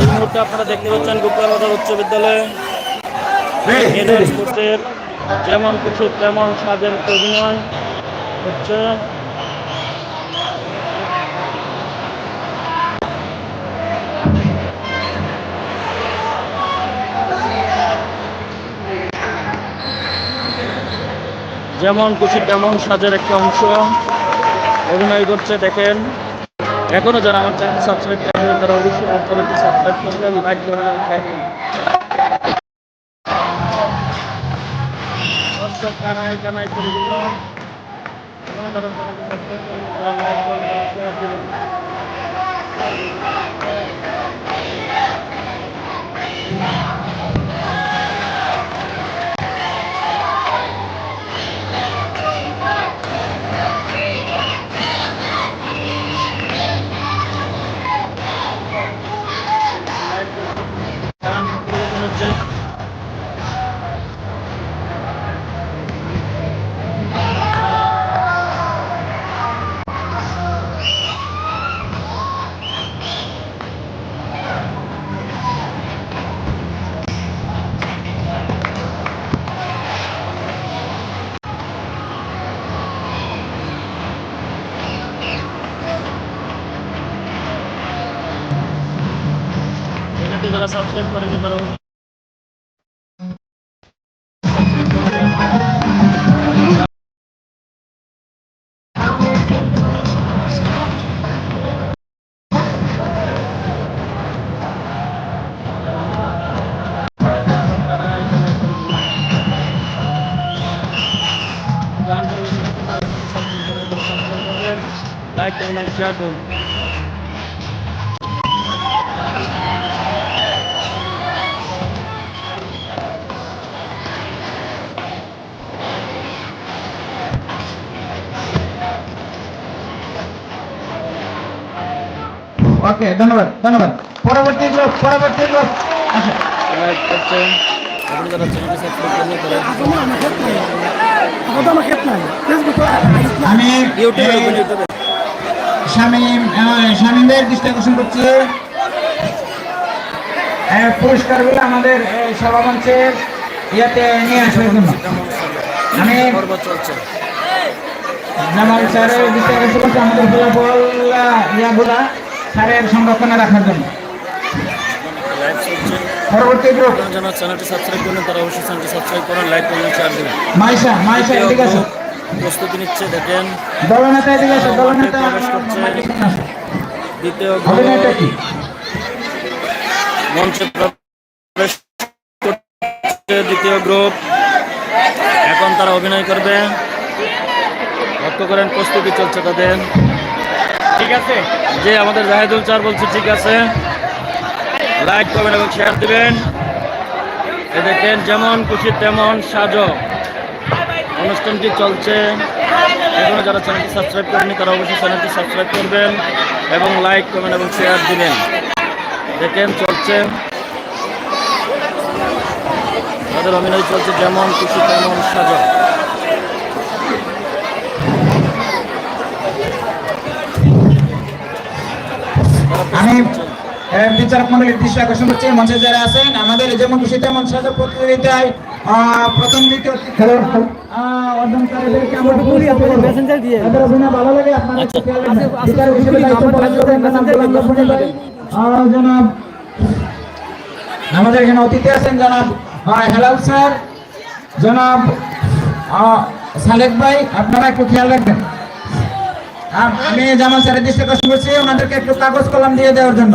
এই মুহূর্তে আপনারা দেখতে পাচ্ছেন গুপ্তাবাদা উচ্চ বিদ্যালয়ে। যেমন কিছু, তেমন সাজের অভিনয় হচ্ছে। যেমন খুশি, তেমন সাজের একটা অংশ অভিনয় করছে, দেখেন। এখনও যারা আমার চ্যানেল সাবস্ক্রাইব করেন তারা অবশ্যই আমার চ্যানেলটি সাবস্ক্রাইব করবেন লাইক করবেন কানায় কানায় করে দিল চ্যানেলটি যারা সাবস্ক্রাইব করেনি তারা লাইক করুন শেয়ার করুন ওকে ধন্যবাদ ধন্যবাদ। পরবর্তী গ্রুপ পরবর্তী গ্রুপ আচ্ছা আমি শামীম শামীমের দৃষ্টি আকর্ষণ করছি। এই পুরস্কারগুলো আমাদের সভামঞ্চের ইয়াতে নিয়ে আসার জন্য। আমি জামাল স্যারের দৃষ্টি আকর্ষণ করছি আমাদের ফলাফল ইয়াগুলা। স্যারের সংরক্ষণে রাখার জন্য। দ্বিতীয় দ্বিতীয় গ্রুপ এখন তারা অভিনয় করবে। লক্ষ্য করেন, প্রস্তুতি চলছে তাদের। ঠিক আছে? যে আমাদের জাহেদুল চার বলছে, ঠিক আছে। লাইক করবেন এবং শেয়ার দিবেন। এ দেখেন, যেমন খুশি তেমন সাজো। অনুষ্ঠানটি চলছে। এখনও যারা চ্যানেলটি সাবস্ক্রাইব করেনি তারা অবশ্যই চ্যানেলটি সাবস্ক্রাইব করবেন এবং লাইক করবেন এবং শেয়ার দিবেন। দেখেন, চলছে। তাদের অভিনয় চলছে, যেমন খুশি তেমন সাজো। আমি আহ, বিচারক মন্ডলীর দৃষ্টি আকর্ষণ করছি মঞ্চে যারা আছেন আমাদের যেমন খুশি তেমন সাজা প্রতিযোগিতায় প্রথম দ্বিতীয় ভালো লাগে জনাব আমাদের এখানে অতিথি আছেন জনাব হেলাল স্যার জনাব আহ, সালেক ভাই আপনারা একটু খেয়াল রাখবেন। আম- আমি জামাল স্যারের দৃষ্টি আকর্ষণ করছি ওনাদেরকে একটু কাগজ কলম দিয়ে দেওয়ার জন্য।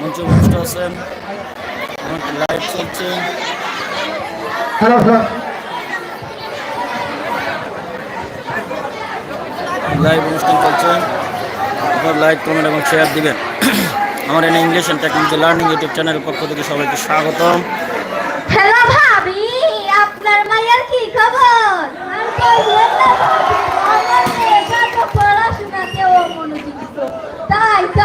মঞ্চে উপস্থিত লাইভ চলছে হ্যালো হ্যালো। লাইভ অনুষ্ঠান চলছে। আপনার লাইক কমেন্ট এবং শেয়ার দিবেন। আমার এনে English and technology learning YouTube চ্যানেলের পক্ষ থেকে সবাইকে স্বাগতম। হ্যালো ভাবি আপনার মায়ের কি খবর?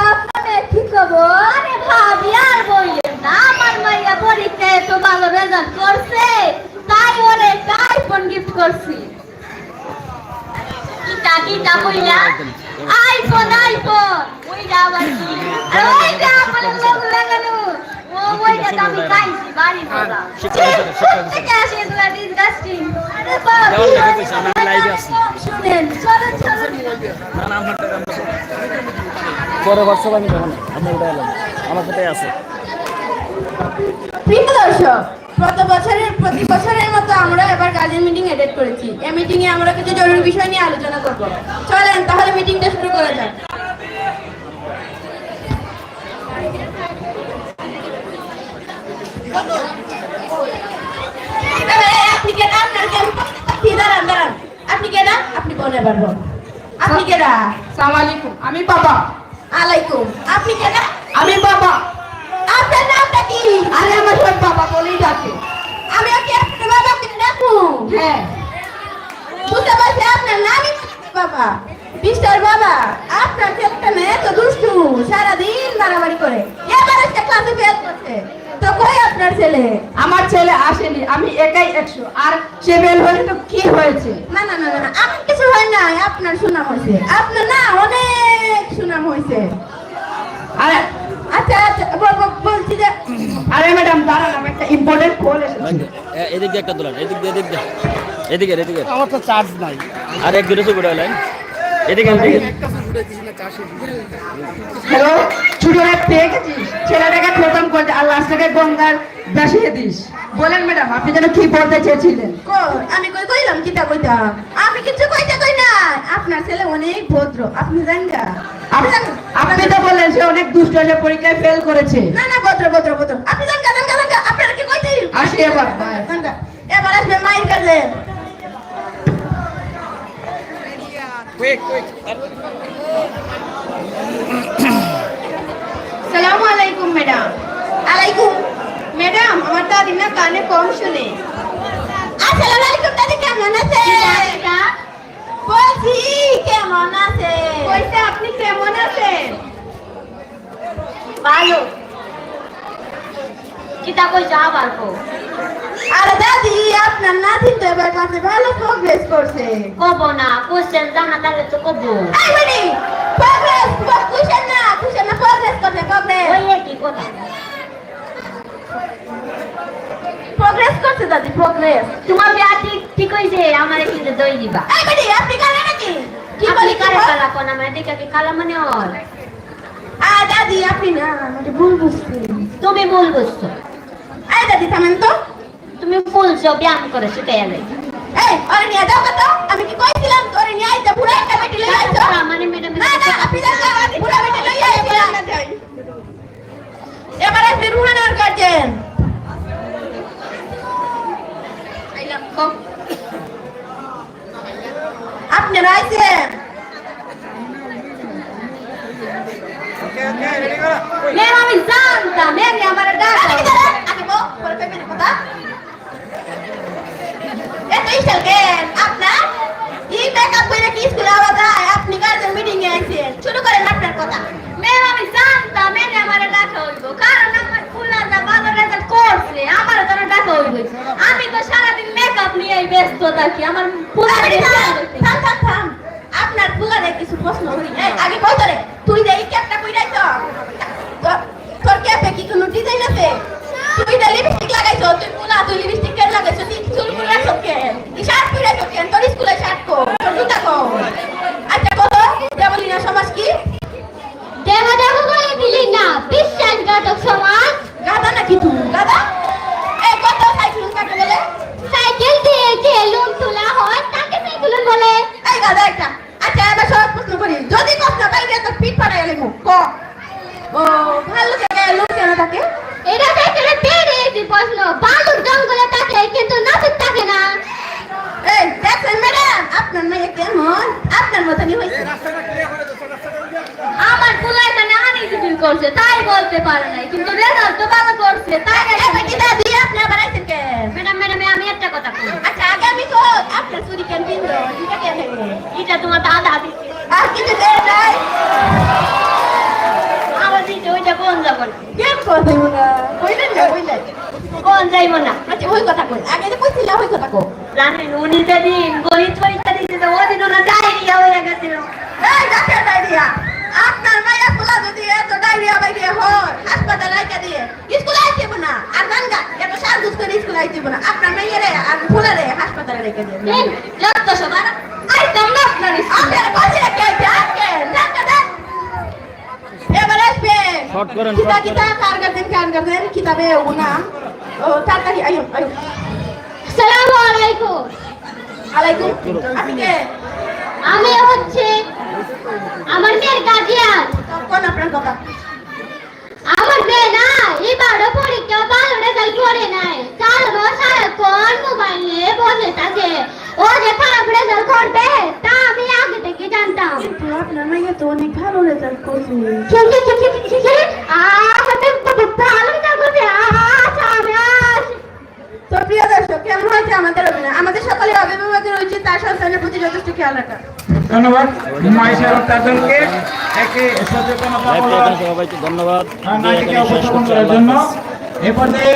আপনাকে কি করব? আরে ভাবি আর বললেন না আমার মাইয়া পরীক্ষায় তো ভালো রেজাল্ট করছে তাই ওরে তাই ফোন গিফট করছি। কিতা কিতা বইলা আইফোন আইফোন ওইটা আবার কি? আর ওইটা আমার লোক লাগানো। ও ওইটা তো আমি খাইছি বাড়ি বলা ঠিক আছে এগুলা ডিসগাস্টিং আরে বাবা আমি লাইভে আছি শুনেন চলো চলো। না না আমরা পরে হোয়াটসঅ্যাপ আমি দেবো না ওটা এলাম। আমার কোথায় আছে। প্রিয় দর্শক গত বছরের প্রতি বছরের মতো আমরা এবার কাজের মিটিং অ্যাটেন্ড করেছি। এই মিটিং এ আমরা কিছু জরুরি বিষয় নিয়ে আলোচনা করব। চলেন তাহলে মিটিংটা শুরু করা যাক। আপনি কে দাঁড়ান দাঁড়ান। আপনি কে আপনি কোন এবার আপনি কে সালাম আলাইকুম। আমি বাবা আলাইকুম। আপনি কে না আমি বাবা। আপনার নামটা কি? আরে আমার সব বাবা বলেই ডাকে। আমি ওকে আপনার বাবাকে ডাকবো। হ্যাঁ। বুঝতে পারছি আপনার নামই বাবা। মিস্টার বাবা আপনার ছেলেটা মেয়ে তো দুষ্টু সারাদিন মারামারি করে। এবার একটা ক্লাসে ফেল করছে। তো কই আপনার ছেলে? আমার ছেলে আসেনি আমি একাই একশো। আর সে বেল হলে তো কি হয়েছে? না না না না আমার কিছু হয় না আপনার সুনাম হয়েছে। আপনার না অনেক সুনাম হয়েছে। আরে আচ্ছা আচ্ছা বল- বল- বলছি যে আরে ম্যাডাম দাঁড়ান আমি একটা ইম্পর্টেন্ট কল এসেছে। এদিক দিয়ে একটা দোলান এদিক দিয়ে এদিক দিয়ে। এদিকে এদিকে। আমার তো চার্জ নাই। আর এক দূরে চুপড়ে লাইন এদিকে এদিকে হ্যালো ছুটি অনেক পেয়ে গেছিস ছেলেটাকে খতম করতে আর লাস্টটাকে গঙ্গার ভাসিয়ে দিস। বলেন ম্যাডাম আপনি যেন কি বলতে চেয়েছিলেন? আমি কই কইলাম কিতা কইতাম? আমি কিছু কইতে কই না আপনার ছেলে অনেক ভদ্র আপনি জানেন না আপনি তো বললেন সে অনেক দুষ্ট হয়ে পরীক্ষায় ফেল করেছে। না না ভদ্র ভদ্র ভদ্র। আপনি জানেন জানেন জানেন আপনারা কি কইতে? আসি এবার এবার আসবে কাছে সালামু আলাইকুম ম্যাডাম আলাইকুম ম্যাডাম আমার দাদি না কানে কম শুনে। আসসালামু আলাইকুম দাদি কেমন আছে বলছি কেমন আছে কইতে আপনি কেমন আছেন? ভালো। কিতা কই যা পারব আরে দাদি আপনার নাতি তো এবার কাছে ভালো প্রোগ্রেস করছে। কব না কোশ্চেন জানা তাহলে তো কব। এই মানে প্রোগ্রেস কুশন না কুশন না প্রোগ্রেস করছে প্রোগ্রেস ওই একই কথা। প্রোগ্রেস করছে দাদি প্রোগ্রেস তোমার বিয়া ঠিক ঠিক হইছে আমার কিন্তু দই দিবা। এই মানে আপনি কারে নাকি? কি বলি কারে কালা কোন আমার দিকে কি কালা মনে হয়? আ দাদি আপনি না আমাকে ভুল বুঝছেন। তুমি ভুল বুঝছ। এই দাদি থামেন তো। তুমি বলছো ব্যায়াম করে ছুটে এলে এই আরে নিয়ে যাও কত আমি কি কইছিলাম তোরে নিয়ে আইতে পুরো একটা বেটি লই আইছো। মানে ম্যাডাম না না আপনি জানেন না আমি পুরো বেটি লই আইছো এবার আপনি রুহানার গার্জেন আপনি রাইছেন ম্যাম আমি জানতাম। ম্যাম আমার ডাক আগে দাঁড়ান, আগে বল, পরে কইবেন কথা। গার্জেন মিটিং এ আইছেন। শুরু করেন আপনার কথা। ম্যাম আমি জানতাম ম্যাম আমার ডাকা হইব কারণ আমার ফুলাটা ভালো রেজাল্ট করছে আমার তো ডাকা হইব আমি তো সারাদিন মেকআপ নিয়েই ব্যস্ত থাকি আমার পুরো হয়েছে। আমার পুলাই মানে আনইজিবিল করছে তাই বলতে পারে নাই। কিন্তু রেজাল্ট তো ভালো করছে তাই এবার কি দাদি আপনি আবার আইছেন কেন ম্যাডাম ম্যাডাম আমি একটা কথা কই। আচ্ছা আগামী তো আপনার চুরি কেন কিনল এটা কেন এটা তোমার দাদা দিচ্ছে আর কিছু দেয় নাই আমার দিচ্ছে ওইটা কোন যাব না কেন কথা না। কইলেন না কইলেন। কোন যাইব না? আচ্ছা ওই কথা কই। আগে যে কইছিলা ওই কথা কো জানেন উনি যেদিন গণিত পরীক্ষা দিচ্ছে তো ওদিন ওনার ডায়রিয়া হয়ে গেছিল এই ডাক্তার ডায়রিয়া আপনার মায়ের পোলা যদি এত ডায়রিয়া বাইরিয়া হয় হাসপাতালে আইকা দিয়ে স্কুলে আইতে না আর লাগবে না আপনার মেয়েরে আর ফুলারে হাসপাতালে রেখে দেন যত সবার আইতাম না আপনার আপনার কাছে রেখে যাকে যাকে দেন এবারে আসবে Short করেন, কিতা short কিতা কার গার্ডেন কার গার্ডেন কিতাবে ও নাম ও তাড়াতাড়ি আয়ো আয়ো সালামু আলাইকুম আলাইকুম। আপনি কে? আমি হচ্ছে আমার মেয়ের গার্জিয়ান কোন আপনার কথা আমার মেয়ে না এবারও পরীক্ষা ভালো রেজাল্ট করে নাই। কারণ ও সারাক্ষণ মোবাইল নিয়ে বসে থাকে? ও যে খারাপ রেজাল্ট করবে তা আমি আগে থেকে জানতাম। আপনার মেয়ে তো অনেক ভালো রেজাল্ট করছে কি কি কি কি কি কি আমাদের ভালো রেজাল্ট করবে আচ্ছা আমি আসি। তো প্রিয় দর্শক কেমন হয়েছে আমাদের অভিনয় আমাদের সকলে অভিভাবকের উচিত তার সন্তানের প্রতি যথেষ্ট খেয়াল রাখা ধন্যবাদ। একে সচেতনতা উপস্থাপন করার জন্য। এ পর্যায়ে